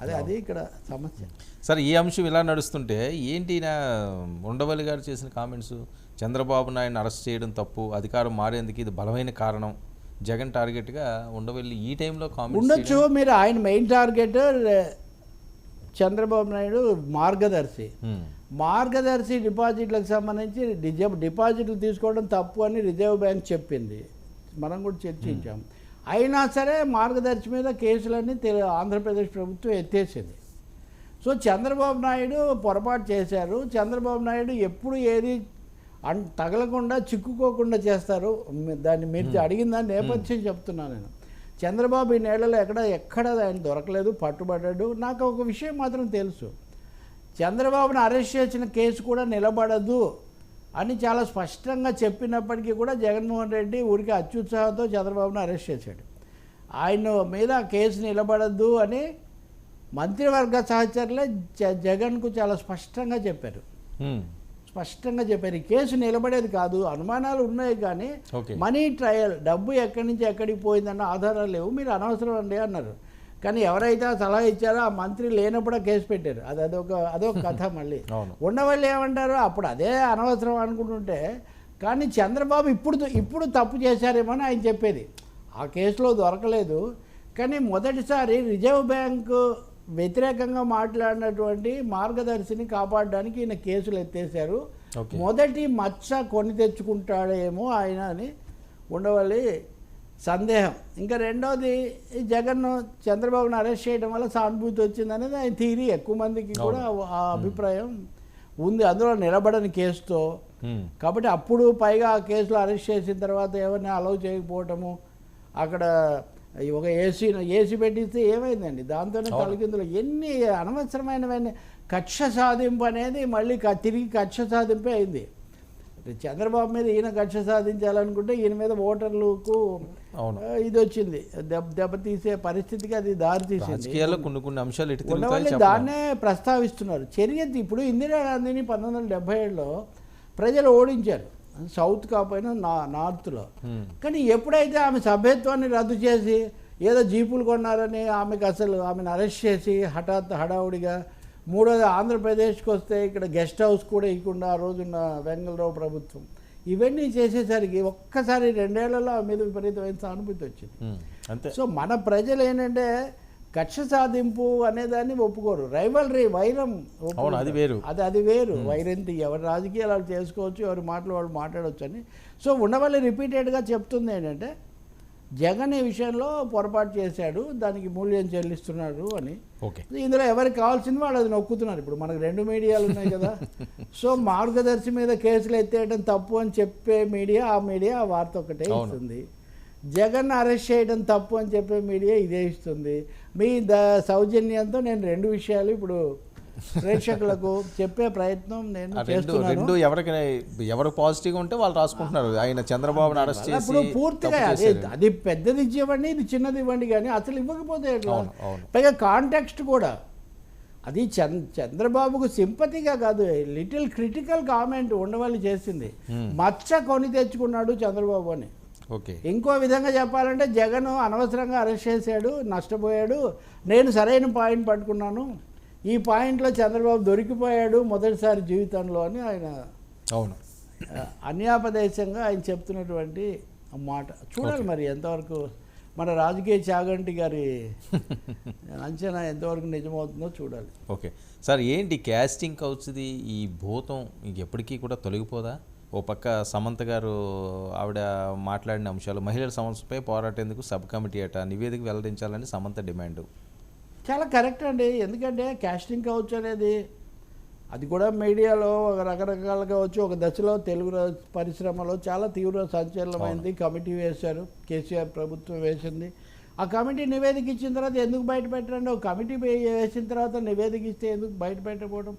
అదే అది ఇక్కడ సమస్య. సరే ఈ అంశం ఇలా నడుస్తుంటే ఏంటి నా ఉండవల్లి గారు చేసిన కామెంట్స్? చంద్రబాబు నాయుడు అరెస్ట్ చేయడం తప్పు అధికారం మారేందుకు ఇది బలమైన కారణం. జగన్ టార్గెట్గా ఉండవల్లి ఈ టైంలో కామెంట్స్ ఉండొచ్చు మీరు ఆయన మెయిన్ టార్గెట్ చంద్రబాబు నాయుడు మార్గదర్శి. మార్గదర్శి డిపాజిట్లకు సంబంధించి రిజర్వ్ డిపాజిట్లు తీసుకోవడం తప్పు అని రిజర్వ్ బ్యాంక్ చెప్పింది. మనం కూడా చర్చించాం. అయినా సరే మార్గదర్శి మీద కేసులన్నీ తెలు- ఆంధ్రప్రదేశ్ ప్రభుత్వం ఎత్తేసింది. సో చంద్రబాబు నాయుడు పొరపాటు చేశారు. చంద్రబాబు నాయుడు ఎప్పుడు ఏది అన్ తగలకుండా చిక్కుకోకుండా చేస్తారు? దాన్ని మీరు అడిగిన దాని నేపథ్యం చెప్తున్నాను నేను. చంద్రబాబు ఈ నేలలో ఎక్కడ ఎక్కడ ఆయన దొరకలేదు పట్టుబడ్డాడు. నాకు ఒక విషయం మాత్రం తెలుసు. చంద్రబాబును అరెస్ట్ చేసిన కేసు కూడా నిలబడదు అని చాలా స్పష్టంగా చెప్పినప్పటికీ కూడా జగన్మోహన్ రెడ్డి ఊరికి అత్యుత్సాహంతో చంద్రబాబును అరెస్ట్ చేశాడు. ఆయన మీద కేసు నిలబడద్దు అని మంత్రివర్గ సహచరులే జ జగన్కు చాలా స్పష్టంగా చెప్పారు. స్పష్టంగా చెప్పారు. ఈ కేసు నిలబడేది కాదు అనుమానాలు ఉన్నాయి కానీ మనీ ట్రయల్ డబ్బు ఎక్కడి నుంచి ఎక్కడికి పోయిందన్న ఆధారాలు లేవు మీరు అనవసరం అండి అన్నారు. కానీ ఎవరైతే సలహా ఇచ్చారో ఆ మంత్రి లేనప్పుడే కేసు పెట్టారు. అది అదొక అదొక కథ మళ్ళీ. ఉండవాళ్ళు ఏమంటారు? అప్పుడు అదే అనవసరం అనుకుంటుంటే కానీ చంద్రబాబు ఇప్పుడు ఇప్పుడు తప్పు చేశారేమో అని ఆయన చెప్పేది. ఆ కేసులో దొరకలేదు. కానీ మొదటిసారి రిజర్వ్ బ్యాంకు వ్యతిరేకంగా మాట్లాడినటువంటి మార్గదర్శిని కాపాడడానికి ఈయన కేసులు ఎత్తేసారు మొదటి మచ్చ కొని తెచ్చుకుంటాడేమో ఆయన అని ఉండవల్లి సందేహం. ఇంకా రెండోది ఈ జగన్ చంద్రబాబును అరెస్ట్ చేయడం వల్ల సానుభూతి వచ్చిందనేది ఆయన థీరీ. ఎక్కువ మందికి కూడా ఆ అభిప్రాయం ఉంది. అందులో నిలబడని కేసుతో. కాబట్టి అప్పుడు పైగా ఆ కేసులో అరెస్ట్ చేసిన తర్వాత ఎవరిని అలౌ చేయకపోవటము అక్కడ ఒక ఏసీ ఏసీ పెట్టిస్తే ఏమైందండి? దాంతోనే తలకిందులు. ఎన్ని అనవసరమైనవన్నీ కక్ష సాధింపు అనేది మళ్ళీ తిరిగి కక్ష సాధింపే అయింది. చంద్రబాబు మీద ఈయన కక్ష సాధించాలనుకుంటే ఈయన మీద ఓటర్లకు ఇది వచ్చింది. దెబ్బ దెబ్బతీసే పరిస్థితికి అది దారి తీసింది. కొన్ని కొన్ని అంశాలు చెప్పలేం. దాన్నే ప్రస్తావిస్తున్నారు. చర్య ఇప్పుడు ఇందిరాగాంధీని పంతొమ్మిది వందల డెబ్బై ఏడులో ప్రజలు ఓడించారు. సౌత్ కాకపోయినా నా నార్త్లో. కానీ ఎప్పుడైతే ఆమె సభ్యత్వాన్ని రద్దు చేసి ఏదో జీపులు కొన్నారని ఆమెకు అసలు ఆమెను అరెస్ట్ చేసి హఠాత్ హడావుడిగా మూడోది ఆంధ్రప్రదేశ్కి వస్తే ఇక్కడ గెస్ట్ హౌస్ కూడా ఇవ్వకుండా ఆ రోజున్న వెంగళరావు ప్రభుత్వం. ఇవన్నీ చేసేసరికి ఒక్కసారి రెండేళ్ళలో ఆమె మీద విపరీతమైన సానుభూతి వచ్చింది. సో మన ప్రజలు ఏంటంటే కక్ష సాధింపు అనేదాన్ని ఒప్పుకోరు. రైవల్రీ వైరం ఒప్పుకుంటారు. అవును, అది వేరు. అది అది వేరు. వైరంతి ఎవరి రాజకీయాలు వాళ్ళు చేసుకోవచ్చు ఎవరి మాటలు వాళ్ళు మాట్లాడవచ్చు అని సో ఉండవల్లి రిపీటెడ్గా చెప్తుంది ఏంటంటే జగన్ ఈ విషయంలో పొరపాటు చేశాడు దానికి మూల్యం చెల్లిస్తున్నాడు అని. ఓకే. ఇందులో ఎవరికి కావాల్సింది వాళ్ళు అది నొక్కుతున్నారు. ఇప్పుడు మనకు రెండు మీడియాలు ఉన్నాయి కదా. సో మార్గదర్శి మీద కేసులు ఎత్తేయడం తప్పు అని చెప్పే మీడియా ఆ మీడియా ఆ వార్త ఒకటే. ఇస్తుంది. జగన్ అరెస్ట్ చేయడం తప్పు అని చెప్పే మీడియా ఇదే ఇస్తుంది. మీ ద సౌజన్యంతో నేను రెండు విషయాలు ఇప్పుడు ప్రేక్షకులకు చెప్పే ప్రయత్నం నేను రెండు ఎవరికి ఎవరు పాజిటివ్గా ఉంటే వాళ్ళు రాసుకుంటున్నారు. ఆయన చంద్రబాబును అరెస్ట్ చేసి అప్పుడు పూర్తిగా అది. అది పెద్దది ఇచ్చేవ్వండి ఇది చిన్నది ఇవ్వండి కానీ అసలు ఇవ్వకపోతే ఎట్లా? పైగా కాంటెక్స్ట్ కూడా. అది చంద్ర చంద్రబాబుకు సింపతిగా కాదు లిటిల్ క్రిటికల్ కామెంట్ ఉండవల్లి చేసింది. మచ్చ కొని తెచ్చుకున్నాడు చంద్రబాబు అని. ఓకే. ఇంకో విధంగా చెప్పాలంటే జగన్ అనవసరంగా అరెస్ట్ చేశాడు నష్టపోయాడు. నేను సరైన పాయింట్ పట్టుకున్నాను. ఈ పాయింట్లో చంద్రబాబు దొరికిపోయాడు మొదటిసారి జీవితంలో అని ఆయన అవును. అన్యాపదేశంగా ఆయన చెప్తున్నటువంటి మాట. చూడాలి మరి ఎంతవరకు మన రాజకీయ చాగంటి గారి అంచనా ఎంతవరకు నిజమవుతుందో చూడాలి. ఓకే. సార్ ఏంటి క్యాస్టింగ్ కౌచ్ది ఈ భూతం ఇంక ఎప్పటికీ కూడా తొలగిపోదా? ఓ పక్క సమంత గారు ఆవిడ మాట్లాడిన అంశాలు మహిళల సమస్యపై పోరాటేందుకు సబ్ కమిటీ అట నివేదిక వెల్లడించాలని సమంత డిమాండ్. చాలా కరెక్ట్ అండి. ఎందుకంటే కాస్టింగ్ కౌచ్ అనేది అది కూడా మీడియాలో ఒక రకరకాలుగా వచ్చి ఒక దశలో తెలుగు పరిశ్రమలో చాలా తీవ్ర సంచలనమైంది. కమిటీ వేశారు కేసీఆర్ ప్రభుత్వం వేసింది. ఆ కమిటీ నివేదిక ఇచ్చిన తర్వాత ఎందుకు బయట పెట్టరండి? ఒక కమిటీ వేసిన తర్వాత నివేదిక ఇస్తే ఎందుకు బయట పెట్టకపోవడం?